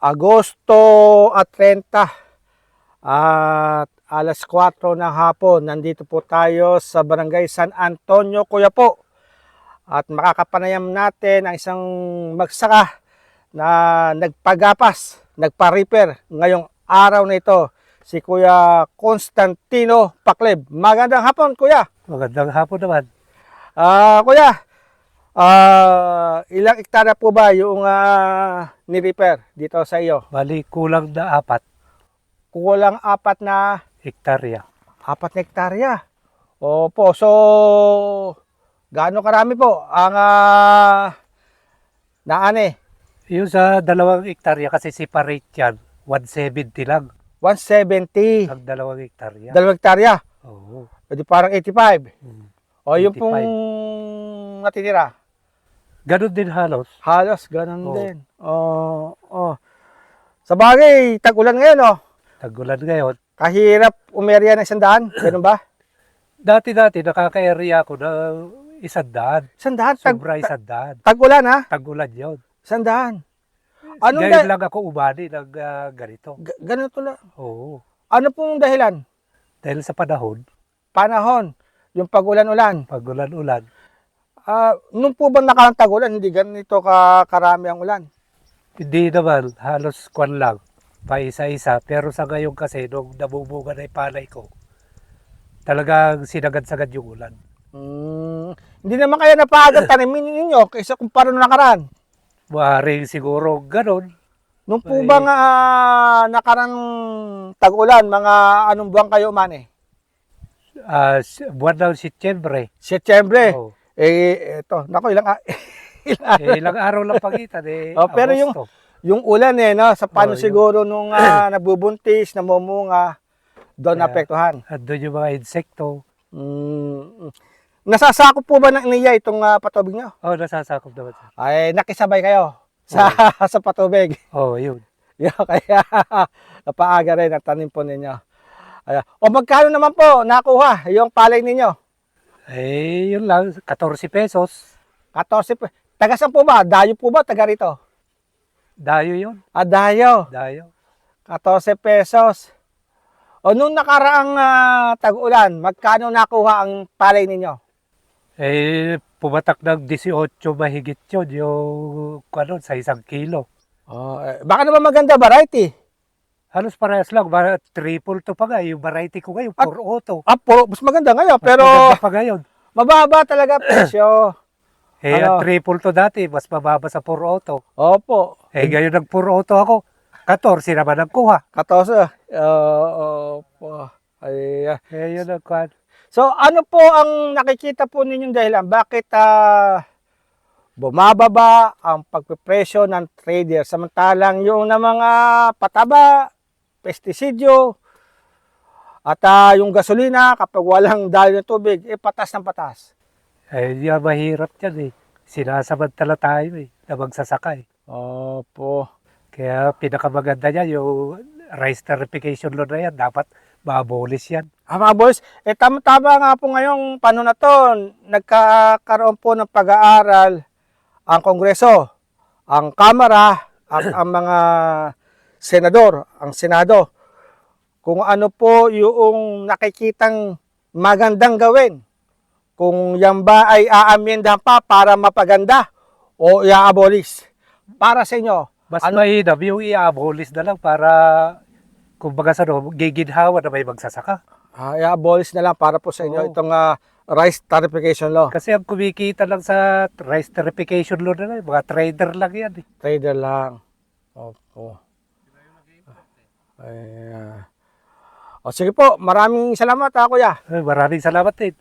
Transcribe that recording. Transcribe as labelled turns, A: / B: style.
A: Agosto at 30 at alas 4 ng hapon. Nandito po tayo sa Barangay San Antonio, Kuya po. At makakapanayam natin ang isang magsaka na nagpagapas, nagpa-repair ngayong araw na ito. Si Kuya Constantino Pakleb. Magandang hapon, Kuya.
B: Magandang hapon naman.
A: Ah, Kuya, ah, ilang hektara po ba yung ah, ni-repair dito sa iyo?
B: Bali, kulang na apat
A: Kulang apat na
B: hektarya.
A: apat na hektarya. Opo, so gaano karami po ang uh, naani?
B: Yung sa dalawang hektarya kasi separate yan, 170 lang
A: 170.
B: ang dalawang hektarya.
A: Dalawang hektarya.
B: Oo.
A: Di parang 85.
B: Mm.
A: O yung
B: 85.
A: pong natitira.
B: Ganun din halos.
A: Halos ganun
B: Oo.
A: din. Oh, oh. Sa bagay, tag-ulan ngayon, oh.
B: Tagulan ngayon.
A: Kahirap umerya ng isang daan. Ganun ba?
B: Dati-dati nakaka-area ako na isang daan.
A: Isang daan. Tag,
B: Sobra isang daan.
A: tag-ulan, ha?
B: Tagulan yun.
A: Isang daan. Anong
B: Ngayon lang ako umani ng ah, ganito.
A: G- ganito lang.
B: Oo.
A: Ano pong dahilan?
B: Dahil sa panahon,
A: Panahon. Yung pag-ulan-ulan.
B: pagulan-ulan,
A: Ah, nung po ba nakarang tag-ulan, hindi ganito ka karami ang ulan?
B: Hindi naman, halos kwan lang, pa isa-isa. Pero sa ngayon kasi, nung nabubuga na palay ko, talagang sinagad-sagad yung ulan.
A: Hmm, hindi naman kaya napaagang tanimin ninyo kaysa kumpara nung nakaraan.
B: Maaaring siguro ganon.
A: Nung po ba nga nakarang tag-ulan, mga anong buwan kayo umani?
B: Uh, buwan ng Setyembre.
A: Setyembre.
B: Oh.
A: Eh, eto, nako ilang, a- ilang
B: Eh, ilang araw lang pagitan eh.
A: Oh, pero yung- yung ulan eh, no? Sa paano
B: Oh, yung-
A: siguro nung ah, nabubuntis, namumunga, doon
B: Kaya-
A: naapektuhan.
B: Andun yung mga insekto.
A: Mm. Nasasakop po ba ng niya itong ah, patubig nyo?
B: Oh, nasasakop naman.
A: Ay, nakisabay kayo sa sa patubig.
B: Oh, yun.
A: Yo, kaya napaaga rin ang tanim po ninyo. Ayan. O magkano naman po nakuha yung palay ninyo?
B: Eh, yun lang. 14 pesos.
A: 14 po. Taga saan po ba? Dayo po ba? Taga rito?
B: Dayo yun.
A: Ah, dayo.
B: Dayo.
A: 14 pesos. O nung nakaraang ah, tag-ulan, magkano nakuha ang palay ninyo?
B: Eh, pumatak ng 18 mahigit yun. Yung, ano, sa isang kilo.
A: Oh, eh, baka naman maganda variety.
B: Halos parehas lang, ba, triple to pa nga, yung variety ko ngayon,
A: At-
B: for auto.
A: Ah, puro, mas maganda ngayon,
B: Mas
A: pero
B: maganda pa ngayon.
A: mababa talaga presyo.
B: Eh,
A: Ano?
B: ang triple to dati, mas mababa sa for auto.
A: Opo.
B: Eh, ngayon nag for auto ako, 14 naman ang kuha.
A: 14. Uh, opo. Ay, ah.
B: Eh, yun ang kwan.
A: So ano po ang nakikita po ninyong dahilan? Bakit ah, bumababa ang pagpipresyo ng trader samantalang yung na mga pataba, pestisidyo, at ah, yung gasolina kapag walang dahil ng tubig, eh patas ng patas.
B: Eh, yan mahirap yan eh. Sinasamantala tayo eh, na magsasaka eh.
A: Opo.
B: Kaya pinakamaganda niya, yung rice tariffication loan na yan, dapat ma-abolish yan.
A: Ah, mga boys, eh tama-tama nga po ngayong panahon na to, nagkakaroon po ng pag-aaral ang Kongreso, ang Kamara, at ang mga senador, ang Senado, kung ano po yung nakikitang magandang gawin. Kung yan ba ay aamyendahan pa para mapaganda o i-abolish. Para sa inyo,
B: Mas
A: Ano-
B: mainam yung i-abolish na lang para, kumbaga sa no, giginhawa na may magsasaka.
A: ah, i-abolish na lang para po sa inyo
B: Oo.
A: itong ah, rice tarification law.
B: Kasi ang kumikita lang sa rice tariffication loan na lang, mga trader lang yan eh.
A: Trader lang. Opo. Ay. O sige po, maraming salamat ha kuya.
B: Maraming salamat din.